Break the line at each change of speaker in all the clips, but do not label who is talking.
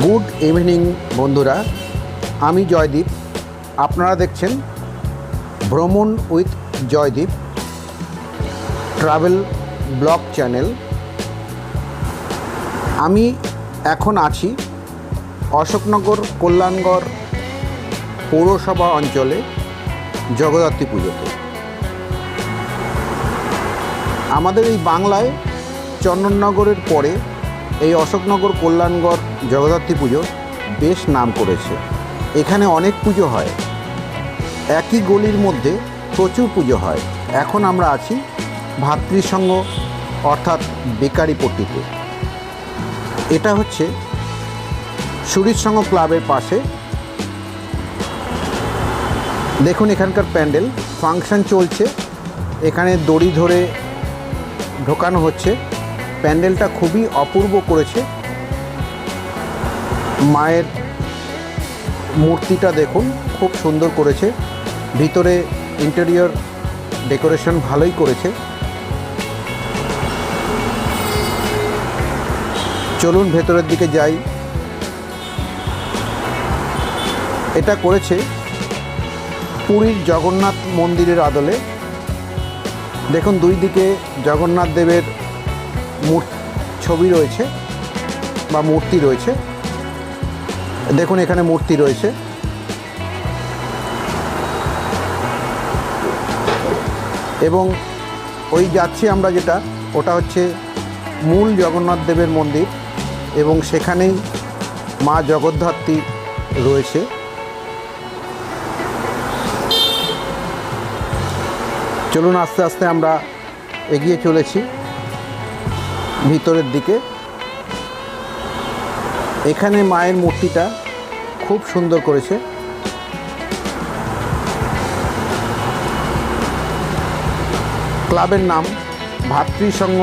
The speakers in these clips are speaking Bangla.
গুড ইভিনিং বন্ধুরা, আমি জয়দীপ। আপনারা দেখছেন ভ্রমণ with Joydeep travel blog channel. আমি এখন আছি অশোকনগর, কল্যাণগড় পৌরসভা অঞ্চলে জগদ্ধাত্রী পুজোতে। আমাদের এই বাংলায় চন্দননগরের পরে এই অশোকনগর, কল্যাণগড় জগদ্ধাত্রী পুজো বেশ নাম করেছে। এখানে অনেক পুজো হয়। একই গলির মধ্যে প্রচুর পুজো হয়। এখন আমরা আছি ভাতৃসংঘ, অর্থাৎ বেকারি পট্টিতে। এটা হচ্ছে সুরিৎসংঘ ক্লাবের পাশে। দেখুন এখানকার প্যান্ডেল, ফাংশন চলছে। এখানে দড়ি ধরে ঢোকানো হচ্ছে। প্যান্ডেলটা খুবই অপূর্ব করেছে। মায়ের মূর্তিটা দেখুন, খুব সুন্দর করেছে। ভিতরে ইন্টেরিয়র ডেকোরেশন ভালোই করেছে। চলুন ভেতরের দিকে যাই। এটা করেছে পুরীর জগন্নাথ মন্দিরের আদলে। দেখুন, দুই দিকে জগন্নাথ দেবের মূর ছবি রয়েছে বা মূর্তি রয়েছে। দেখুন, এখানে মূর্তি রয়েছে। এবং ওই যাচ্ছি আমরা যেটা, ওটা হচ্ছে মূল জগন্নাথ দেবের মন্দির এবং সেখানেই মা জগদ্ধাত্রী রয়েছে। চলুন, আস্তে আস্তে আমরা এগিয়ে চলেছি ভিতরের দিকে। এখানে মায়ের মূর্তিটা খুব সুন্দর করেছে। ক্লাবের নাম ভাতৃসংঘ,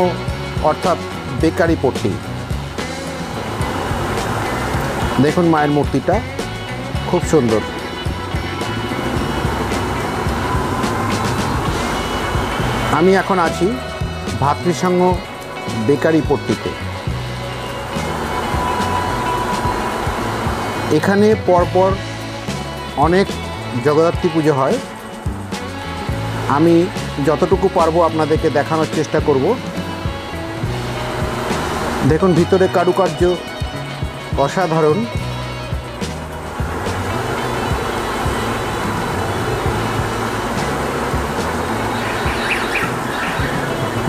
অর্থাৎ বেকারি পট্টি। দেখুন মায়ের মূর্তিটা, খুব সুন্দর। আমি এখন আছি ভাতৃসংঘ বেকারি পট্টিতে। এখানে পরপর অনেক জগদ্ধাত্রী পুজো হয়। আমি যতটুকু পারব আপনাদেরকে দেখানোর চেষ্টা করব। দেখুন, ভিতরে কারুকার্য অসাধারণ।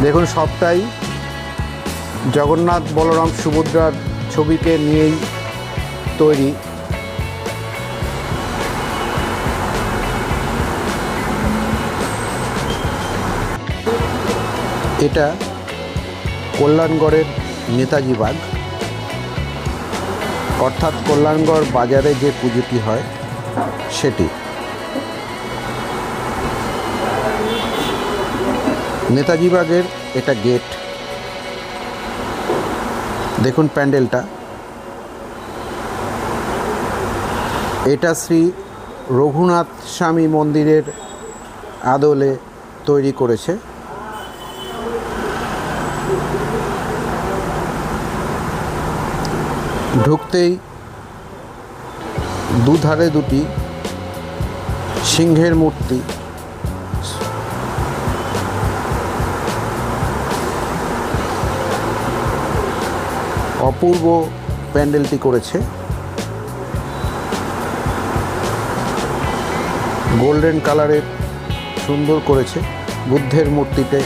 দেখুন, সবটাই জগন্নাথ বলরাম সুভদ্রার ছবিকে নিয়েই তৈরি। এটা কল্যাণগড়ের নেতাজি বাগ। অর্থাৎ কল্যাণগড় বাজারে যে পুজোটি হয়, সেটি। নেতাজি বাগের এটা গেট। দেখুন প্যান্ডেলটা। এটা শ্রী রঘুনাথ স্বামী মন্দিরের আদলে তৈরি করেছে। ঢুকতেই দুধারে দুটি সিংহের মূর্তি অপূর্ব প্যান্ডেলটি করেছে। গোল্ডেন কালারের সুন্দর করেছে। বুদ্ধের মূর্তিতে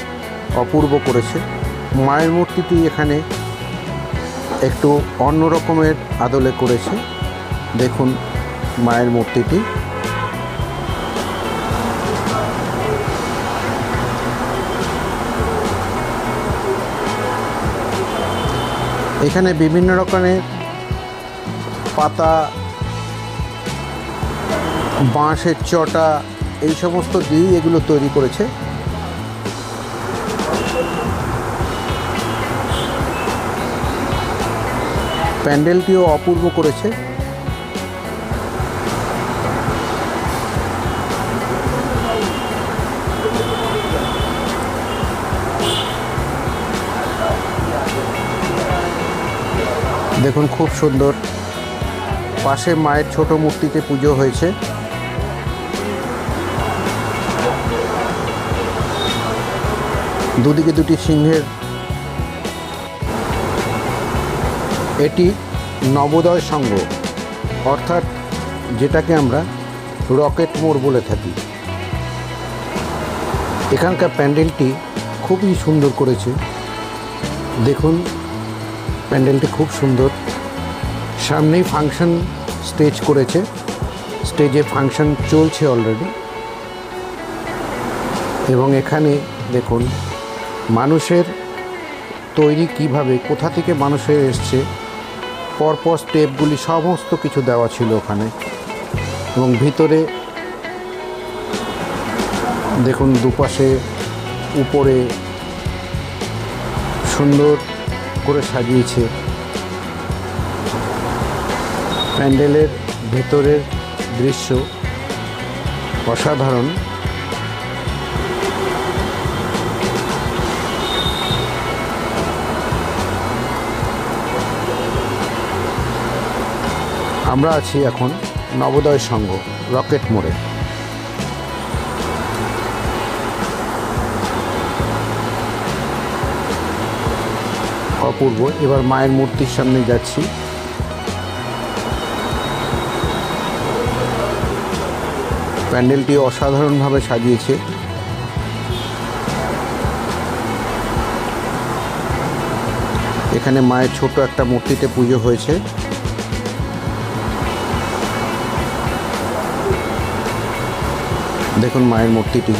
অপূর্ব করেছে। মায়ের মূর্তিটি এখানে একটু অন্য রকমের আদলে করেছে। দেখুন মায়ের মূর্তিটি। এখানে বিভিন্ন রকমের পাতা, বাঁশের চটা, এই সমস্ত দিয়েই এগুলো তৈরি করেছে। প্যান্ডেলটিও অপূর্ব করেছে। দেখুন, খুব সুন্দর। পাশে মায়ের ছোট মূর্তিতে পুজো হয়েছে। দুদিকে দুটি সিংহের এটি নবোদয় সংঘ অর্থাৎ যেটাকে আমরা রকেট মোড় বলে থাকি। এখানকার প্যান্ডেলটি খুবই সুন্দর করেছে। দেখুন, প্যান্ডেলটি খুব সুন্দর। সামনেই ফাংশন স্টেজ করেছে। স্টেজে ফাংশন চলছে অলরেডি। এবং এখানে দেখুন, মানুষের তৈরি কীভাবে, কোথা থেকে মানুষের এসছে পরপর স্টেপগুলি সমস্ত কিছু দেওয়া ছিল ওখানে। এবং ভিতরে দেখুন দুপাশে উপরে সুন্দর করে সাজিয়েছে। প্যান্ডেলের ভেতরের দৃশ্য অসাধারণ। আমরা আছি এখন নবোদয় সংঘ, রকেট মোড়ে। অপূর্ব, এবার মায়ের মূর্তির সামনে যাচ্ছি। প্যান্ডেলটি অসাধারণভাবে সাজিয়েছে। এখানে মায়ের ছোট একটা মূর্তিতে পুজো হয়েছে। দেখুন মায়ের মূর্তিটি।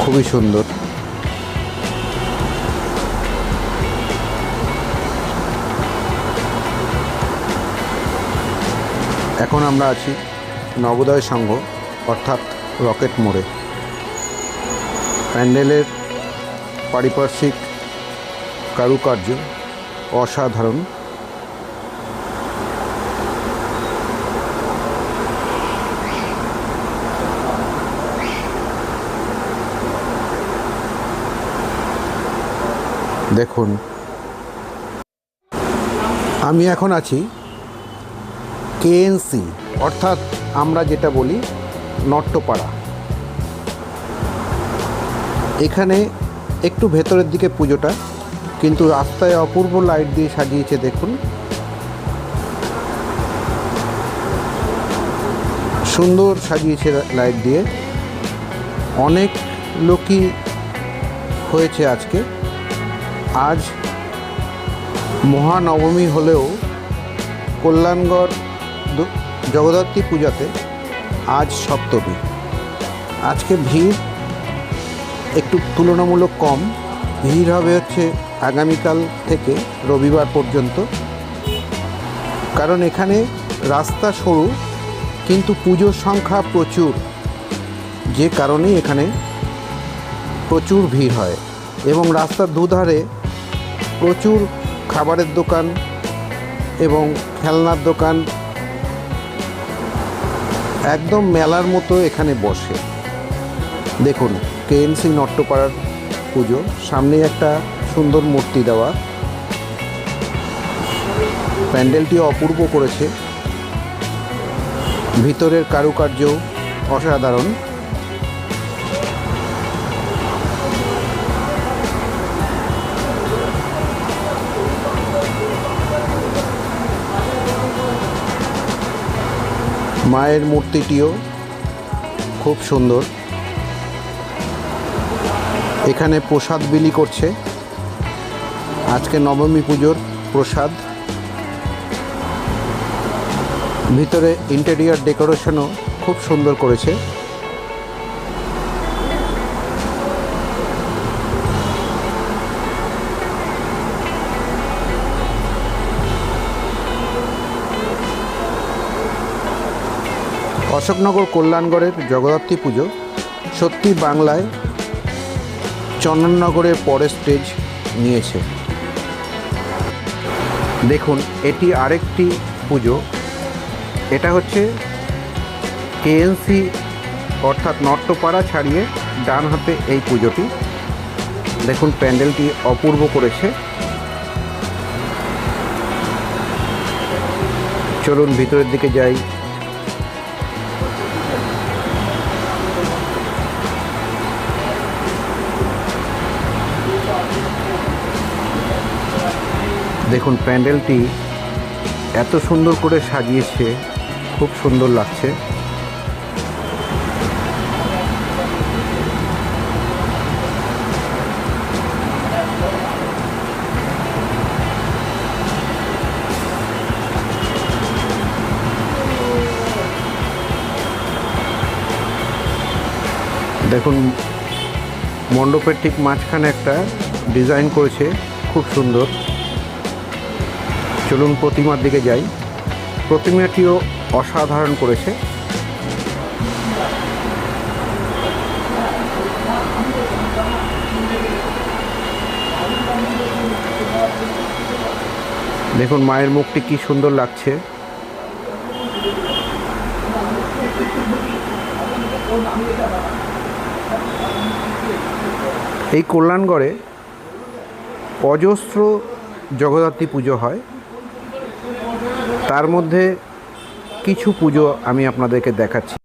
খুবই সুন্দর। এখন আমরা আছি নবোদয় সংঘ অর্থাৎ রকেট মোড়ে। প্যান্ডেলের পারিপার্শ্বিক কারুকার্য অসাধারণ। দেখুন। আমি এখন আছি কেএনসি, অর্থাৎ আমরা যেটা বলি নট্টপাড়া। এখানে একটু ভেতরের দিকে পুজোটা, কিন্তু রাস্তায় অপূর্ব লাইট দিয়ে সাজিয়েছে, দেখুন। সুন্দর সাজিয়েছে লাইট দিয়ে। অনেক লোকই হয়েছে আজকে। আজ মহানবমী হলেও কল্যাণগড় জগদ্ধাত্রী পূজাতে আজ সপ্তমী। আজকে ভিড় একটু তুলনামূলক কম। ভিড় হবে হচ্ছে আগামীকাল থেকে রবিবার পর্যন্ত। কারণ এখানে রাস্তা সরু, কিন্তু পুজোর সংখ্যা প্রচুর। যে কারণে এখানে প্রচুর ভিড় হয়। এবং রাস্তার দুধারে প্রচুর খাবারের দোকান এবং খেলনার দোকান একদম মেলার মতো এখানে বসে। দেখুন, কেএনসি নট্টপাড়ার পুজো সামনে একটা সুন্দর মূর্তি দেওয়া। প্যান্ডেলটি অপূর্ব করেছে। ভিতরের কারুকার্য অসাধারণ। মায়ের মূর্তিটিও খুব সুন্দর। এখানে প্রসাদ বিলি করছে। আজকে নবমী পুজোর প্রসাদ। ভিতরে ইন্টেরিয়ার ডেকোরেশনও খুব সুন্দর করেছে। অশোকনগর কল্যাণগড়ের জগদ্ধাত্রী পুজো, সত্যি বাংলায় চন্দননগরের পরে স্টেজ নিয়েছে। দেখুন, এটি আরেকটি পুজো। এটা হচ্ছে কেএনসি, অর্থাৎ নট্টপাড়া ছাড়িয়ে ডান হাতে এই পুজোটি। দেখুন, প্যান্ডেলটি অপূর্ব করেছে। চলুন, ভিতরের দিকে যাই। দেখুন, প্যান্ডেলটি এত সুন্দর করে সাজিয়েছে, খুব সুন্দর লাগছে। দেখুন, মণ্ডপের ঠিক মাঝখানে একটা ডিজাইন করেছে, খুব সুন্দর। চলুন প্রতিমার দিকে যাই। প্রতিমাটিও অসাধারণ করেছে। দেখুন মায়ের মুখটি কি সুন্দর লাগছে। এই কল্যাণগড়ে অজস্র জগদ্ধাত্রী পুজো হয়। তার মধ্যে কিছু পুজো আমি আপনাদেরকে দেখাচ্ছি।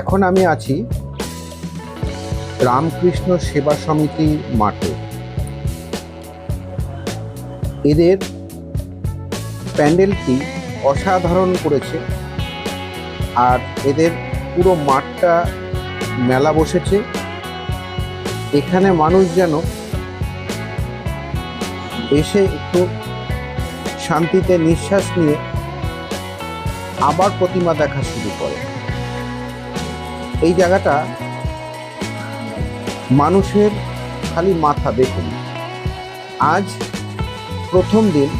এখন আমি আছি রামকৃষ্ণ সেবা সমিতি মাঠে। এদের প্যান্ডেলটি অসাধারণ করেছে আর এদের পুরো মাঠটা মেলা বসেছে। এখানে মানুষ যেন এসে একটু শান্তিতে নিঃশ্বাস নিয়ে আবার প্রতিমা দেখা শুরু করে। এই জায়গাটা মানুষের খালি মাথা দেখুন। আজ প্রথম দিন,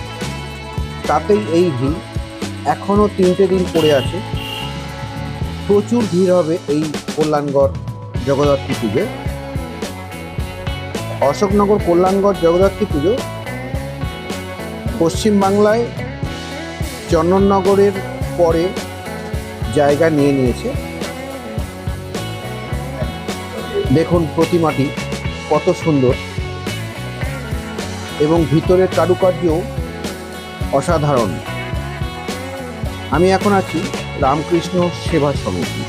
তাতেই এই ভিড় এখনও তিনটে দিন পড়ে আছে। প্রচুর ভিড় হবে এই কল্যাণগড় জগদ্ধাত্রী পুজো অশোকনগর কল্যাণগড় জগদ্ধাত্রী পুজো পশ্চিমবাংলায় চন্দননগরের পরে জায়গা নিয়ে নিয়েছে। দেখুন প্রতিমাটি কত সুন্দর এবং ভিতরের কারুকার্যও অসাধারণ। আমি এখন আছি রামকৃষ্ণ সেবা সমিতি।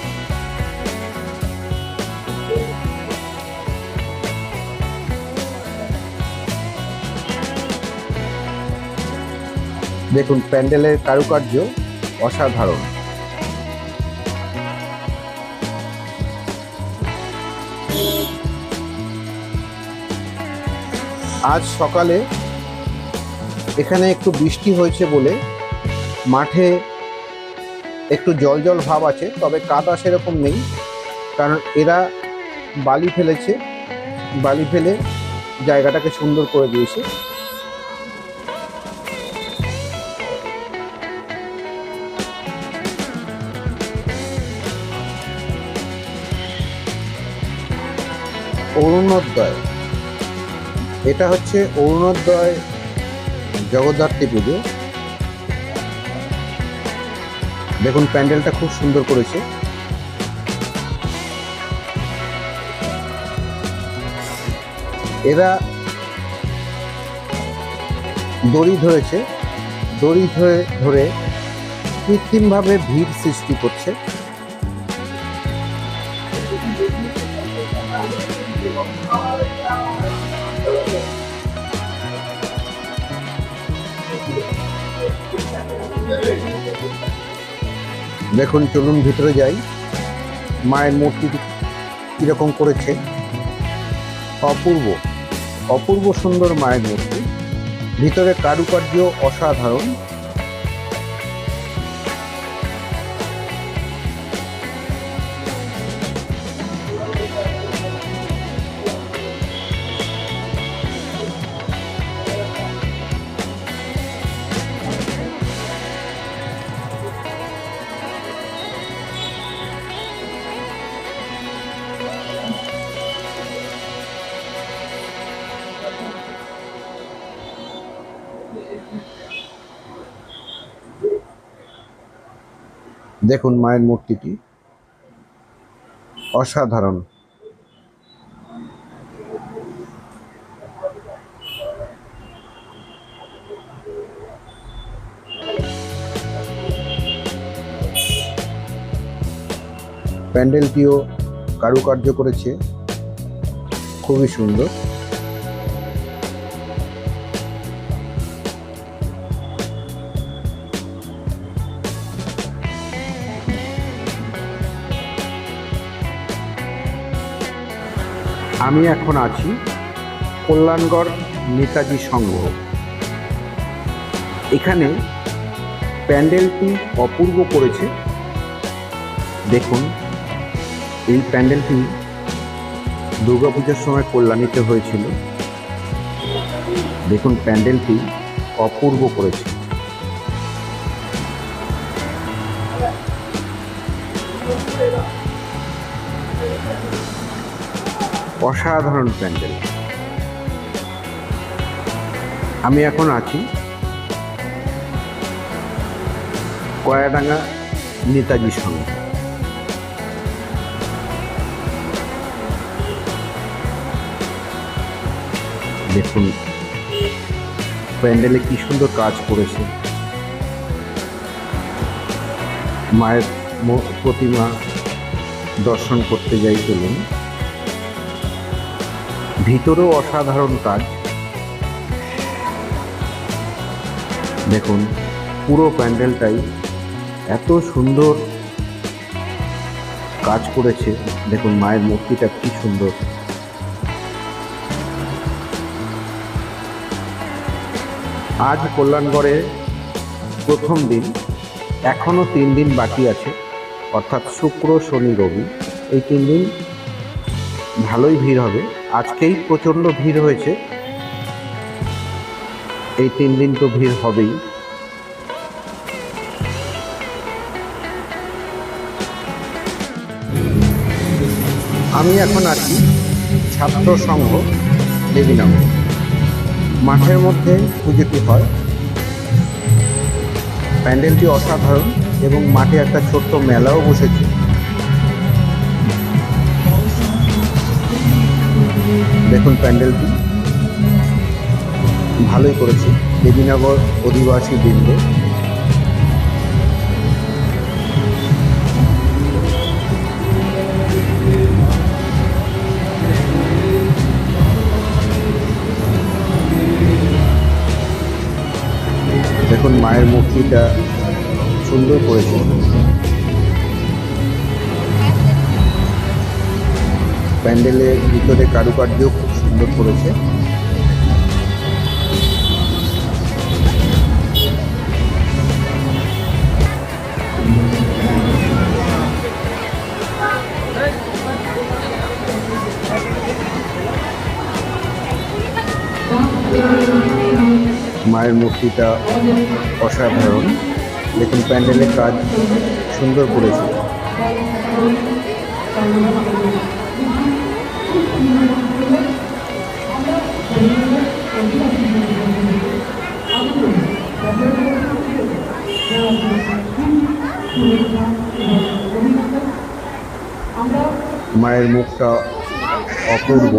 দেখুন, প্যান্ডেলের কারুকার্য অসাধারণ। আজ সকালে এখানে একটু বৃষ্টি হয়েছে বলে মাঠে একটু জল জল ভাব আছে, তবে কাদা সেরকম নেই, কারণ এরা বালি ফেলেছে, বালি ফেলে জায়গাটাকে সুন্দর করে দিয়েছে। অরুণোদয়। এটা হচ্ছে অরুণোদয় জগদ্ধাত্রী পুজো। দেখুন, প্যান্ডেলটা খুব সুন্দর করেছে। এরা দড়ি ধরেছে। দড়ি ধরে ধরে কৃত্রিমভাবে ভিড় সৃষ্টি করছে। দেখুন, চলুন ভিতরে যাই। মায়ের মূর্তি কীরকম করেছে? অপূর্ব অপূর্ব সুন্দর মায়ের মূর্তি। ভিতরে কারুকার্য অসাধারণ। দেখুন মায়ের মূর্তিটি অসাধারণ। প্যান্ডেলটিও কারুকার্য করেছে। খুবই সুন্দর। আমি এখন আছি কল্যাণগড় নেতাজি সংঘ। এখানে প্যান্ডেলটি অপূর্ব করেছে। দেখুন, এই প্যান্ডেলটি দুর্গাপুজোর সময় কল্যাণীতে হয়েছিল। দেখুন, প্যান্ডেলটি অপূর্ব করেছে। অসাধারণ প্যান্ডেল। আমি এখন আছি কয়াডাঙ্গা নেতাজি সঙ্গে। দেখুন, প্যান্ডেলে কি সুন্দর কাজ করেছে। মায়ের প্রতিমা দর্শন করতে যাই চলুন। ভিতরেও অসাধারণ কাজ। দেখুন, পুরো প্যান্ডেলটাই এত সুন্দর কাজ করেছে। দেখুন, মায়ের মূর্তিটা কি সুন্দর। আজ কল্যাণগড়ে প্রথম দিন, এখনও তিন দিন বাকি আছে, অর্থাৎ শুক্র, শনি, রবি, এই তিন দিন ভালোই ভিড় হবে। আজকেই প্রচণ্ড ভিড় হয়েছে। এই তিন দিন তো ভিড় হবেই। আমি এখন আছি ছাত্র সংঘ দেবীনগর। মাঠের মধ্যে পুজোটি হয়। প্যান্ডেলটি অসাধারণ এবং মাঠে একটা ছোট্ট মেলাও বসেছে। দেখুন প্যান্ডেলটি ভালোই করেছে। দেবীনগর অধিবাসী বৃন্দ। দেখুন, মায়ের মূর্তিটা সুন্দর করেছে। প্যান্ডেলের ভিতরে কারুকার্য সুন্দর করেছে। মায়ের মূর্তিটা অসাধারণ। দেখুন প্যান্ডেলের কাজ সুন্দর করেছে। মায়ের মুখটা অপূর্ব।